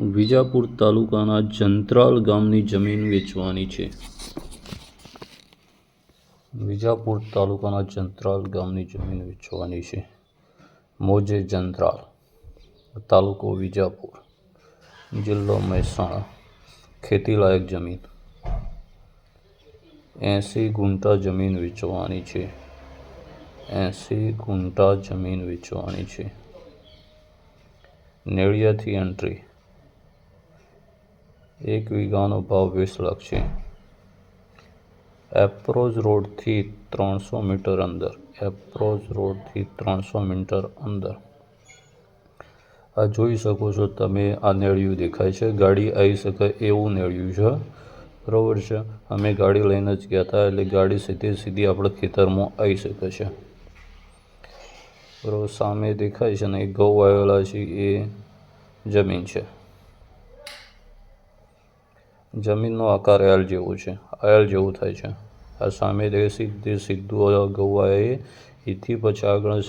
વિજાપુર તાલુકાના જંત્રાલ ગામની જમીન વેચવાની છે. વિજાપુર તાલુકાના જંત્રાલ ગામની જમીન વેચવાની છે. મોજે જંત્રાલ, તાલુકો વિજાપુર, જિલ્લો મહેસાણા, ખેતીલાયક જમીન. એંસી ગુંટા જમીન વેચવાની છે. એંસી ગુંટા જમીન વેચવાની છે. નેળિયાથી એન્ટ્રી એક વીઘાનો ભાવ વીસ લાખ છે. એપ્રોચ રોડથી ત્રણસો મીટર અંદર. એપ્રોચ રોડથી ત્રણસો મીટર અંદર. આ જોઈ શકો છો તમે, આ નેળિયું દેખાય છે. ગાડી આવી શકે એવું નેળિયું છે. બરાબર છે? અમે ગાડી લઈને જ ગયા હતા, એટલે ગાડી સીધી સીધી આપણે ખેતરમાં આવી શકે છે. બરાબર, સામે દેખાય છે ને ઘઉં આવેલા છે, એ જમીન છે. જમીનનો આકાર એલ જેવો છે. એલ જેવું થાય છે. આ સામે દે સીધે સીધું ગવાએ, એથી પછી આગળ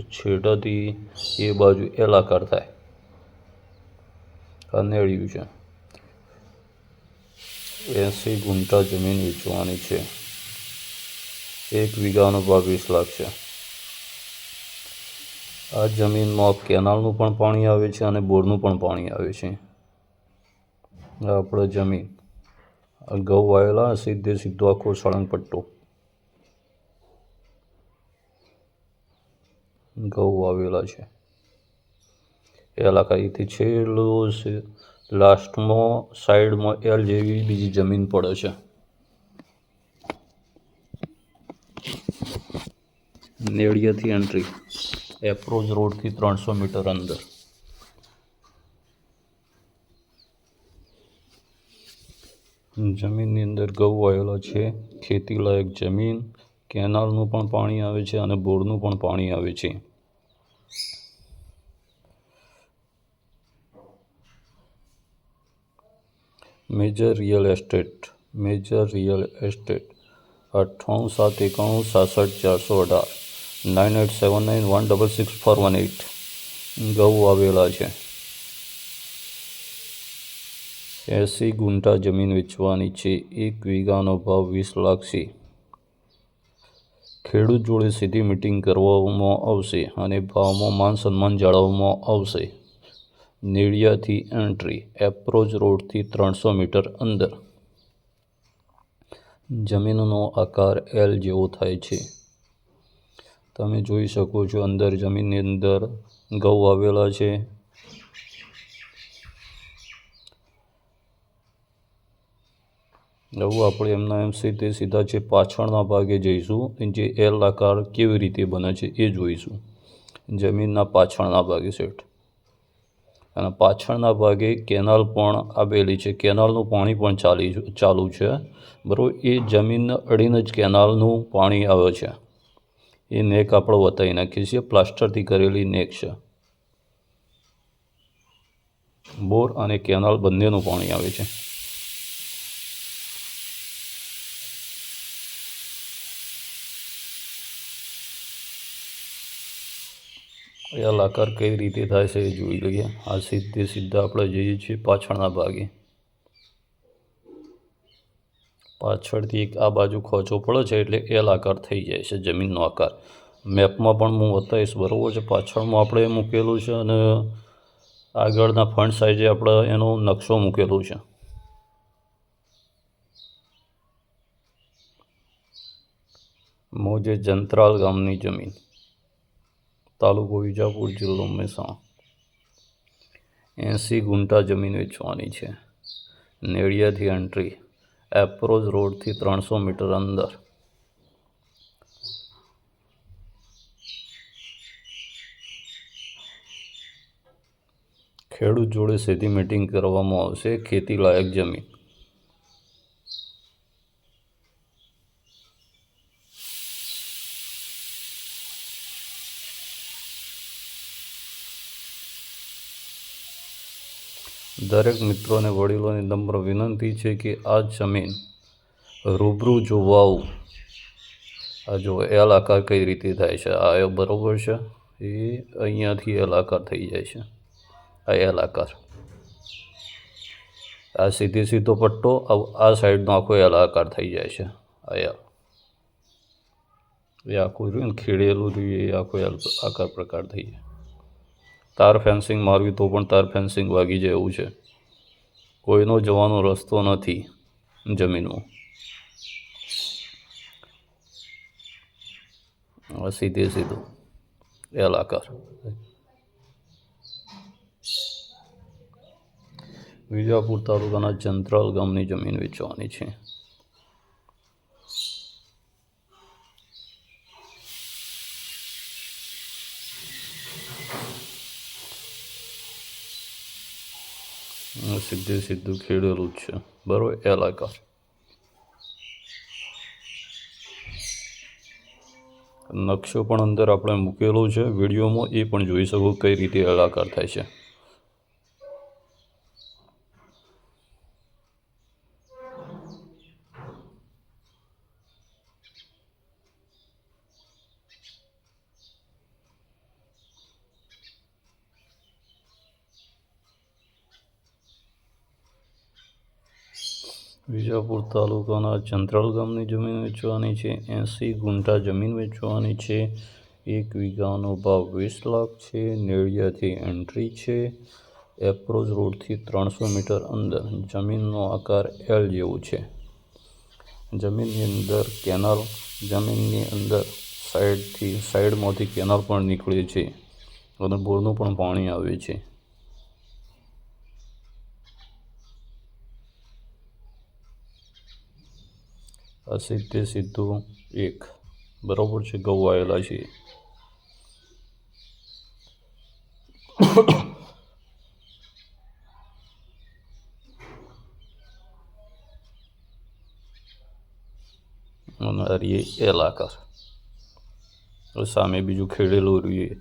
છેડાથી એ બાજુ એલ આકાર થાય. આ છે. એંસી ગુંઠા જમીન વેચવાની છે. એક વીઘાનો ભાવ વીસ લાખ છે. આ જમીનમાં કેનાલનું પણ પાણી આવે છે અને બોરનું પણ પાણી આવે છે. આપણે જમીન. ઘઉં વાવેલા સીધે સીધો આખો સળંગ પટ્ટો. ઘઉં વાવેલા છે. એ અલાકારીથી છેલ્લું લાસ્ટમાં સાઈડમાં એલ જેવી બીજી જમીન પડે છે. નેડિયાથી એન્ટ્રી એપ્રોચ રોડથી ત્રણસો મીટર અંદર. જમીનની અંદર ઘઉં વાવેલા છે, ખેતીલાયક જમીન, કેનાલનું પણ પાણી આવે છે અને બોરનું પણ પાણી આવે છે. Major real estate, major real estate, અઠ્ઠાણું સાત એકાણું સાસઠ ચારસો અઢાર, nine eight seven nine one double six four one eight ઘઉં આવેલા છે. એંસી ગુંઠા જમીન વેચવાની છે. એક વીઘાનો ભાવ વીસ લાખ છે. ખેડૂત જોડે સીધી મિટિંગ કરવામાં આવશે અને ભાવમાં માન સન્માન જાળવવામાં આવશે. નેળિયાથી એન્ટ્રી, એપ્રોચ રોડથી ત્રણસો મીટર અંદર. જમીનનો આકાર એલ જેવો થાય છે. તમે જોઈ શકો છો અંદર જમીનની અંદર ઘઉં આવેલા છે. હવે આપણે એમના એમ સીધે સીધા જે પાછળના ભાગે જઈશું જે એલ આકાર કેવી રીતે બને છે એ જોઈશું. જમીનના પાછળના ભાગે સેટ. અને પાછળના ભાગે કેનાલ પણ આવેલી છે. કેનાલનું પાણી પણ ચાલી ચાલુ છે. બરાબર, એ જમીનને અડીને જ કેનાલનું પાણી આવે છે. એ નેક આપણે વતાવી નાખીએ છીએ. પ્લાસ્ટરથી કરેલી નેક છે. બોર અને કેનાલ બંનેનું પાણી આવે છે. એલ આકાર કઈ રીતે થાય છે એ જોઈ લઈએ. આ સીધે સીધા આપણે જઈએ છીએ પાછળના ભાગે. પાછળથી એક આ બાજુ ખોચો પડે છે એટલે એલ આકાર થઈ જાય છે, જમીનનો આકાર. મેપમાં પણ હું બતાવીશ, બરાબર છે? પાછળમાં આપણે મૂકેલું છે અને આગળના ફ્રન્ટ સાઈડે આપણે એનો નકશો મૂકેલો છે. મોજે જંત્રાલ ગામની જમીન. તાલુકો વિજાપુર જિલ્લો મહેસાણા. એંસી ગુંટા જમીન વેચવાની છે. નેળિયાથી એન્ટ્રી એપ્રોચ રોડથી ત્રણસો મીટર અંદર. ખેડૂત જોડે સીધી મિટિંગ કરવામાં આવશે. ખેતી લાયક જમીન. દરેક મિત્રોને વડીલોની નમ્ર વિનંતી છે કે આ જમીન રૂબરૂ જોવાવું. આ જો એલ આકાર કઈ રીતે થાય છે? આ એ બરાબર છે? એ અહીંયાથી એલ આકાર થઈ જાય છે. આ એલ આકાર આ સીધે સીધો પટ્ટો, આ- સાઈડનો આખો એલ થઈ જાય છે. આ એ. આખું રહ્યું ને, ખીડેલું રહ્યું, એ આખો એલ આકાર પ્રકાર થઈ જાય. તાર ફેન્સિંગ મારવી તો પણ તાર ફેન્સિંગ વાગી જાય એવું છે. કોઈનો જવાનો રસ્તો નથી જમીનમાં. સીધે સીધું. એલ આકાર વિજાપુર તાલુકાના જંત્રાલ ગામની જમીન વેચવાની છે આ સીધે સીધું ખેડેલું છે. બરોબર? એલ આકાર નકશો પણ અંદર આપણે મૂકેલો છે. વિડીયોમાં એ પણ જોઈ શકો કઈ રીતે એલ આકાર થાય છે. વિજાપુર તાલુકાના ચંદ્રાળ ગામની જમીન વેચવાની છે. એંસી ગુંઠા જમીન વેચવાની છે. એક વીઘાનો ભાવ વીસ લાખ છે. નેળિયાથી એન્ટ્રી છે. એપ્રોચ રોડથી ત્રણસો મીટર અંદર જમીનનો આકાર એલ જેવું છે. જમીનની અંદર કેનાલ, જમીનની અંદર સાઈડથી, સાઈડમાંથી કેનાલ પણ નીકળે છે અને બોરનું પણ પાણી આવે છે. આ સીધે એક. બરાબર છે ગૌ આવેલા છે. અને હરીએ રીએ એલ સામે બીજું ખેડેલું રહીએ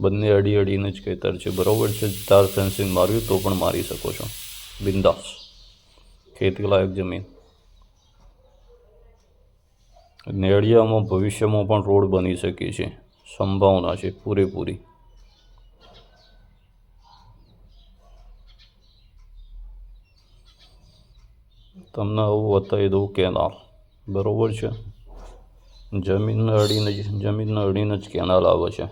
બંને અડી અડીને જ ખેતર છે, બરાબર છે? તાર ફેન્સિંગ માર્યું તો પણ મારી શકો છો. બિંદાસ. ખેતી લાયક જમીન. નેળિયામાં ભવિષ્યમાં પણ રોડ બની શકે છે. સંભાવના છે પૂરેપૂરી. તમને આવું બતાવી દઉં કેનાલ. બરાબર છે? જમીનને અડીને જ, જમીનને અડીને જ કેનાલ આવે છે.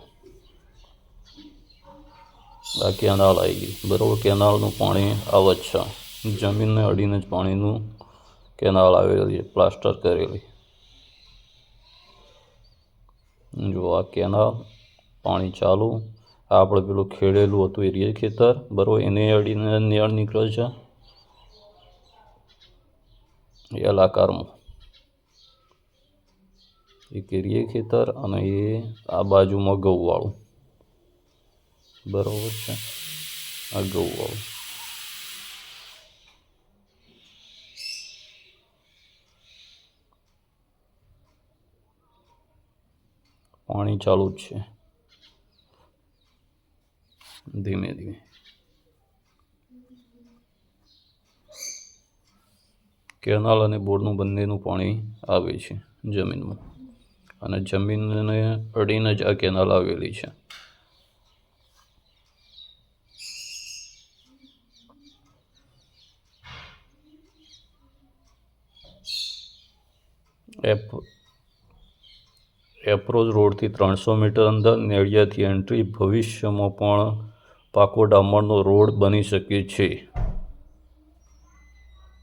આ કેનાલ આવી ગઈ બરાબર, કેનાલનું પાણી આવે છે. જમીનને અડીને જ પાણીનું કેનાલ આવેલી પ્લાસ્ટર કરેલી. જો આ કેનાલ, પાણી ચાલુ. આપણે પેલું ખેડેલું હતું એ ખેતર. બરોબર, એને અડીને નેળ નીકળે છે. એલ આકારમાં એ કેરીએ ખેતર અને એ આ બાજુમાં ઘઉંવાળું બરાબર છે? આ ઘઉંવાળું પાણી ચાલુ જ છે. ધીમે ધીમે. કેનાલ અને બોરનું બંનેનું પાણી આવે છે જમીનમાં. અને જમીનને અડીને જ આ કેનાલ આવેલી છે. એપ એપ્રોચ રોડથી ત્રણસો મીટર અંદર નેળિયાથી એન્ટ્રી ભવિષ્યમાં પણ પાકો ડામરનો રોડ બની શકે છે.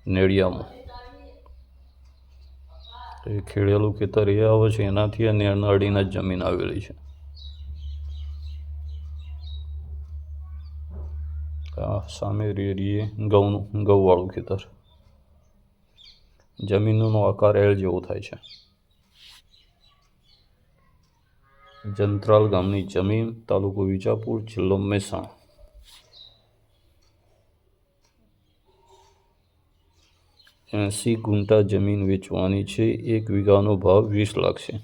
નેળિયામાં એ ખેડેલું ખેતર એ આવે છે, એનાથી આ નેળના અડીને જ જમીન આવેલી છે. આ સામે રેરીએ ઘઉંનું ઘઉંવાળું ખેતર. જમીનનો આકાર એલ જેવો થાય છે. જંત્રાલ ગામની જમીન, તાલુકો વિજાપુર, જિલ્લો મહેસાણા. એંસી ગુંટા જમીન વેચવાની છે. એક વીઘાનો ભાવ વીસ લાખ છે.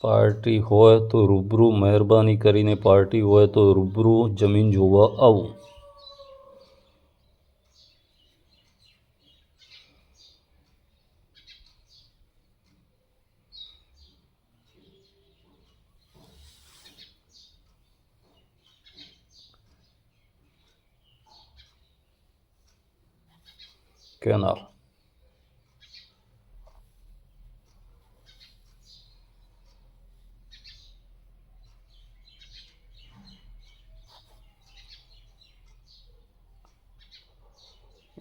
પાર્ટી હોય તો રૂબરૂ મહેરબાની કરીને પાર્ટી હોય તો રૂબરૂ જમીન જોવા આવું. કેનાલ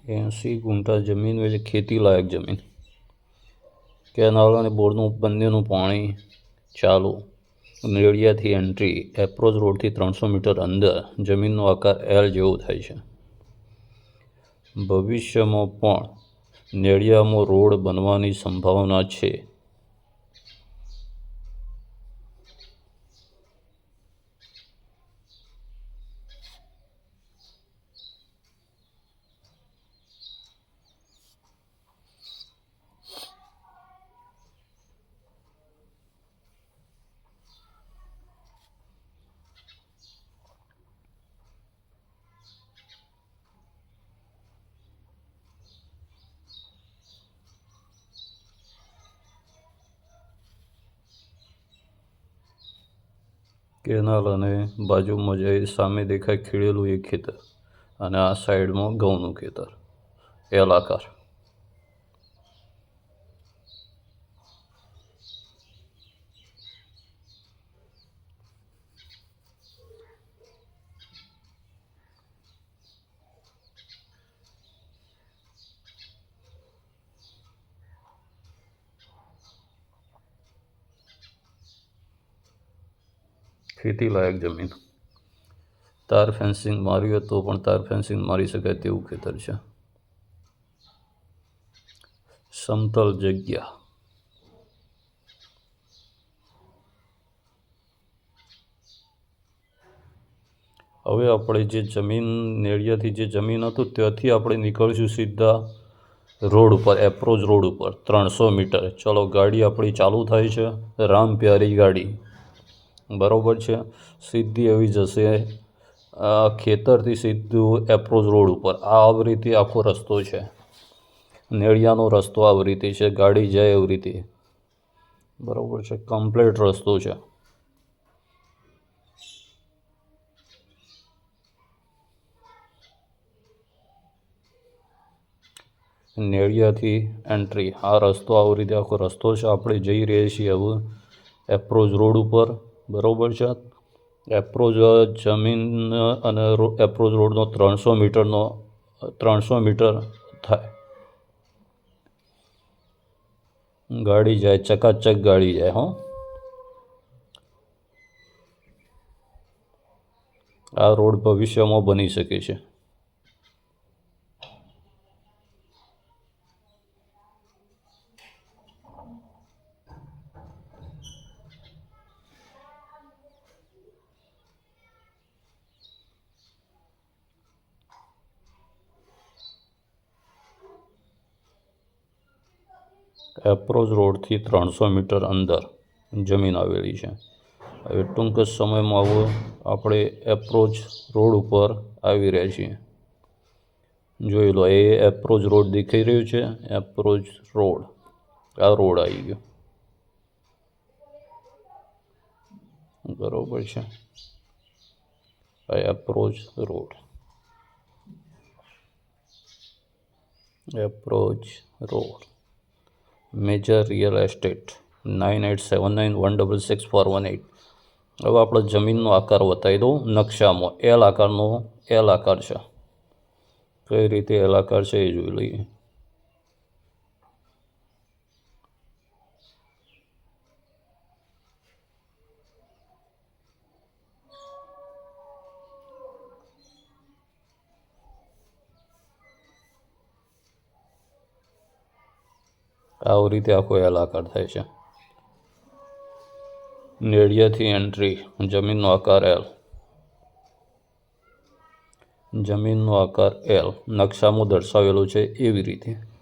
એંસી ગુંઠા જમીન એટલે ખેતી લાયક જમીન. કેનાલ અને બોરનું બંનેનું પાણી ચાલુ. નેળિયાથી એન્ટ્રી એપ્રોચ રોડથી ત્રણસો મીટર અંદર જમીનનો આકાર એલ જેવો થાય છે. ભવિષ્યમાં પણ નેળિયામાં રોડ બનવાની સંભાવના છે. કેનાલ અને બાજુમાં જે સામે દેખાય ખીળેલું એ ખેતર અને આ સાઈડમાં ઘઉંનું ખેતર. એલ ખેતી લાયક જમીન. તાર ફેન્સિંગ માર્યું હોય તો પણ તાર ફેન્સિંગ મારી શકાય તેવું ખેતર છે. સમતલ જગ્યા. હવે આપણે જે જમીન, નેળિયાથી જે જમીન હતું, ત્યાંથી આપણે નીકળીશું સીધા રોડ ઉપર એપ્રોચ રોડ ઉપર. ત્રણસો મીટર. ચલો, ગાડી આપણી ચાલુ થાય છે. રામ પ્યારી ગાડી. બરાબર છે? સીધી આવી જશે. ખેતરથી સીધું એપ્રોચ રોડ ઉપર. આ આવી રીતે આખો રસ્તો છે. નેળિયાનો રસ્તો આવી રીતે છે. ગાડી જાય એવી રીતે. બરાબર છે. કમ્પ્લેટ રસ્તો છે. નેળિયાથી એન્ટ્રી આ રસ્તો આવી રીતે આખો રસ્તો છે. આપણે જઈ રહ્યા છીએ હવે એપ્રોચ રોડ ઉપર. બરાબર છે? એપ્રોચ જમીન અને એપ્રોચ રોડનો ત્રણસો મીટરનો, ત્રણસો મીટર થાય. ગાડી જાય, ચકાચક ગાડી જાય, હો. આ રોડ ભવિષ્યમાં બની શકે છે. એપ્રોચ રોડથી ત્રણસો મીટર અંદર જમીન આવેલી છે. હવે ટૂંક જ સમયમાં આવો આપણે એપ્રોચ રોડ ઉપર આવી રહ્યા છીએ. જોઈ લો, એ એપ્રોચ રોડ દેખાઈ રહ્યો છે, એપ્રોચ રોડ. આ રોડ આવી ગયો. બરોબર છે. આ approach road. Approach road. Major real estate nine eight seven nine one double six four one eight હવે આપણે જમીનનો આકાર બતાવી દઉં, નકશામાં. એલ આકારનો એલ આકાર છે. કઈ રીતે એલ આકાર છે એ જોઈ લઈએ. આવી રીતે આખો એલ આકાર થાય છે. નેડિયાથી એન્ટ્રી જમીનનો આકાર એલ જમીનનો આકાર એલ નકશામાં દર્શાવેલો છે એવી રીતે.